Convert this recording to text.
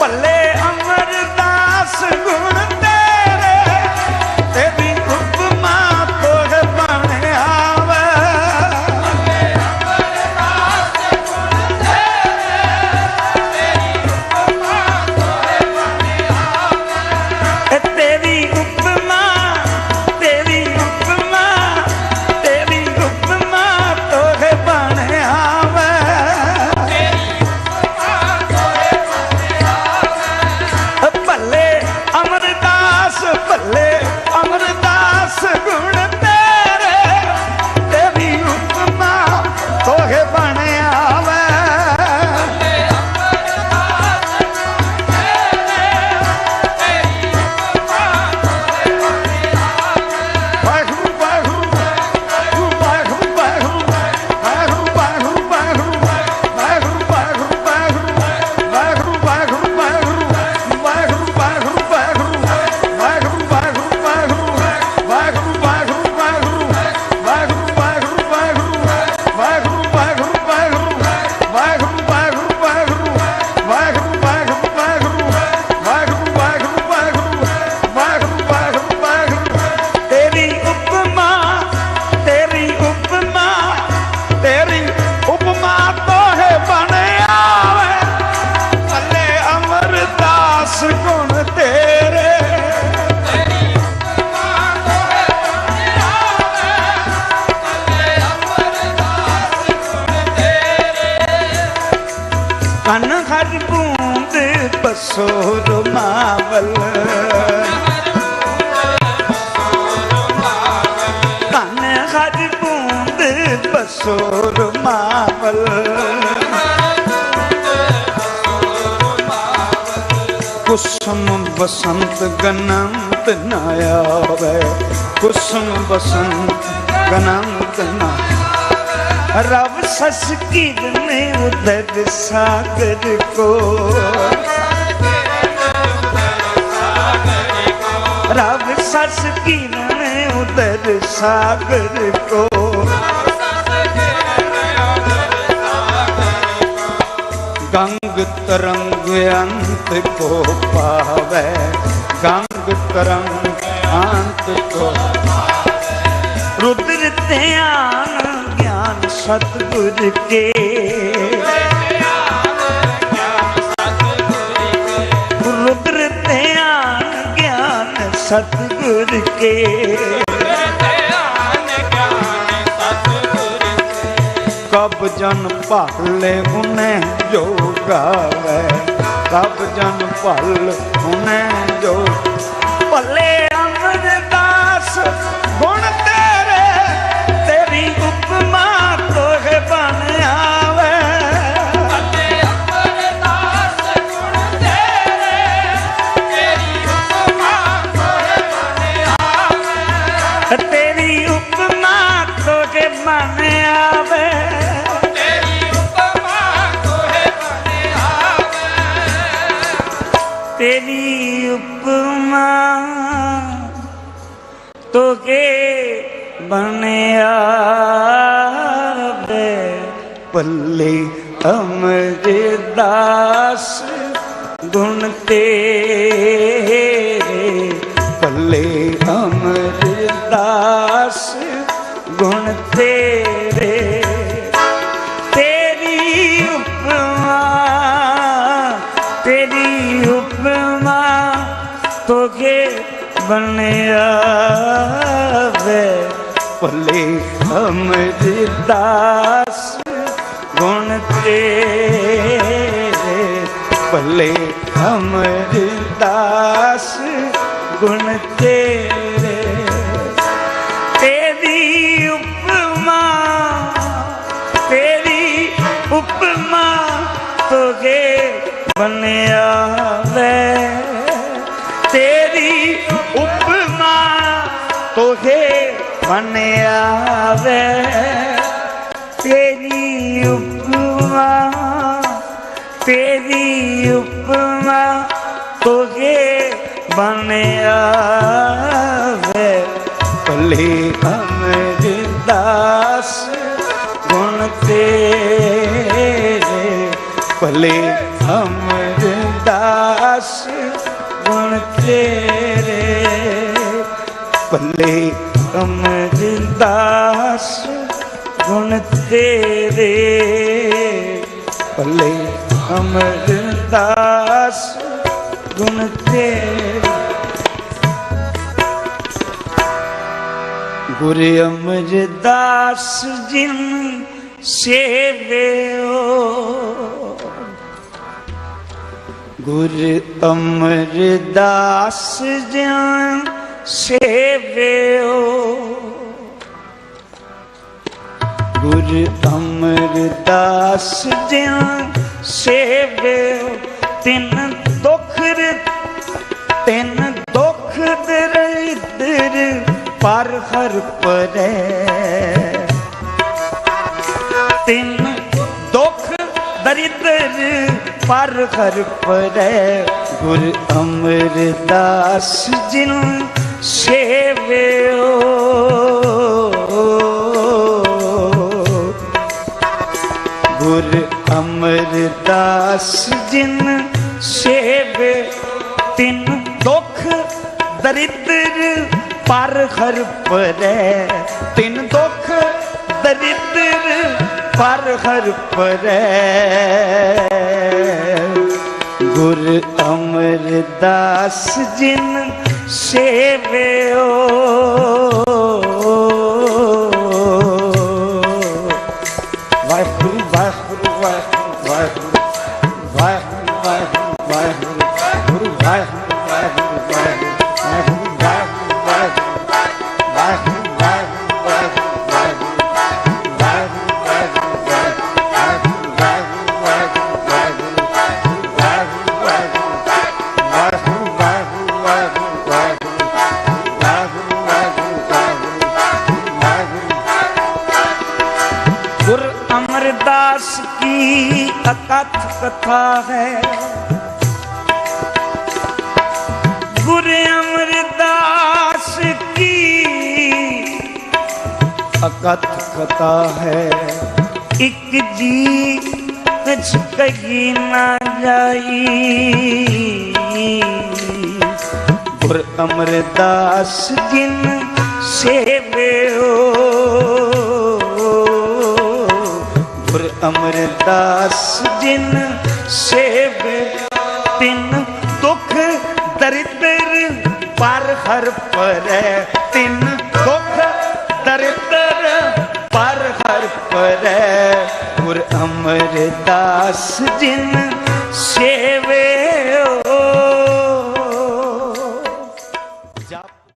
บัลเล่ ਅਮਰਦਾਸ ਗੁਣ ਤੇਰੇ? ਕਨ ਹਰ ਬੂੰਦ ਬਸੋ ਰਮਾਵਲ ਕਨ ਹਰ ਬੂੰਦ ਬਸੋ ਰਮਾਵਲ ਕੁਸਮ ਬਸੰਤ ਗਨੰਤ ਨਾ ਆਵੇ। ਕੁਸਮ ਬਸੰਤ ਗਨੰਤ ਨਾ ਰਵ ਸਸ ਕੀਰਨੇ ਉਦਰ ਸਾਗਰ ਕੋ। ਰਵ ਸਸ ਕੀਰਨੇ ਉਦਰ ਸਾਗਰ ਕੋ। ਤਰੰਗ ਅੰਤ ਕੋ ਪਾਵੇ, ਗੰਗ ਤਰੰਗ ਅੰਤ ਕੋ ਰੁਦਰ ਧਿਆਨ ਗਿਆਨ ਸਤਿਗੁਰ ਕੇ। ਰੁਦਰ ਧਿਆਨ ਗਿਆਨ ਕੇ। ਕਬ ਜਨ ਭਾਲੇ ਉਨੇ ਜੋ ਗਾਵੇ। ਕਬ ਜਨ ਭਲ ਉਨੇ ਉਪਮਾ ਤੋਕੇ ਬਣਿਆ ਰੱਬੇ। ਪੱਲੇ ਅਮਰ ਦਾਸ ਗੁਣ ਤੇ तो के बनया वे भले हम दास गुण ते भले हम दास गुण तेरे ਤੋਗੇ ਬਣਿਆ ਵੇ ਤੇਰੀ ਉਪਮਾ ਤੇਰੀ ਉਪਮਾ ਤੋਗੇ ਬਣਿਆ ਵੇ ਭਲੇ ਅਮਰਦਾਸ ਗੁਣ ਤੇਰੇ। ਭਲੇ ਅਮਰਦਾਸ ਅਮਰਦਾਸ ਗੁਣ ਤੇਰੇ। ਭੱਲੇ ਅਮਰਦਾਸ ਗੁਣ ਤੇਰੇ ਪੱਲੇ ਅਮਰਦਾਸ ਗੁਣ ਤੇਰੇ ਗੁਰ ਅਮਰਦਾਸ ਜਿਨ ਸੇਵਿਓ ਗੁਰ ਅਮਰਦਾਸ ਜਿਨ ਸੇਵਿਓ। ਗੁਰ ਅਮਰਦਾਸ ਜਿਨ ਸੇਵਿਓ, ਤਿੰਨ ਦੁਖ ਤਿੰਨ ਦੁਖ ਦਰਿਦਰ ਪਰ ਹਰ ਪਰੈ। ਤਿੰਨ ਦੁਖ ਦਰਿਦਰ ਪਰ ਹਰ ਪਰੈ। ਗੁਰ ਅਮਰਦਾਸ ਜਿਨ ਸੇਵਿਓ ਗੁਰ ਅਮਰਦਾਸ ਜਿਨ ਸੇਵੇ ਤਿੰਨ ਦੁਖ ਦਰਿਦਰ ਪਰ ਹਰ ਪਰੈ। ਤਿੰਨ ਦੁਖ ਦਰਿਦਰ ਪਰ ਹਰ ਪਰੈ। ਗੁਰ ਅਮਰਦਾਸ ਜਿਨ se ve. की अकथ कथा है। गुरु अमरदास की अकथ कथा है। एक जी कुछ कही ना जाई। गुर अमरदास जिन से हो? ਅਮਰਦਾਸ ਜਿਨ ਸੇਵੇ ਤਿੰਨ ਦੁਖ ਦਰਿਦਰ, ਪਰ ਹਰ ਪਰੈ ਤਿੰਨ ਦੁਖ ਦਰਿਦਰ, ਪਰ ਹਰ ਪਰੈ। ਗੁਰ ਅਮਰਦਾਸ ਜਿਨ ਸੇਵਿਓ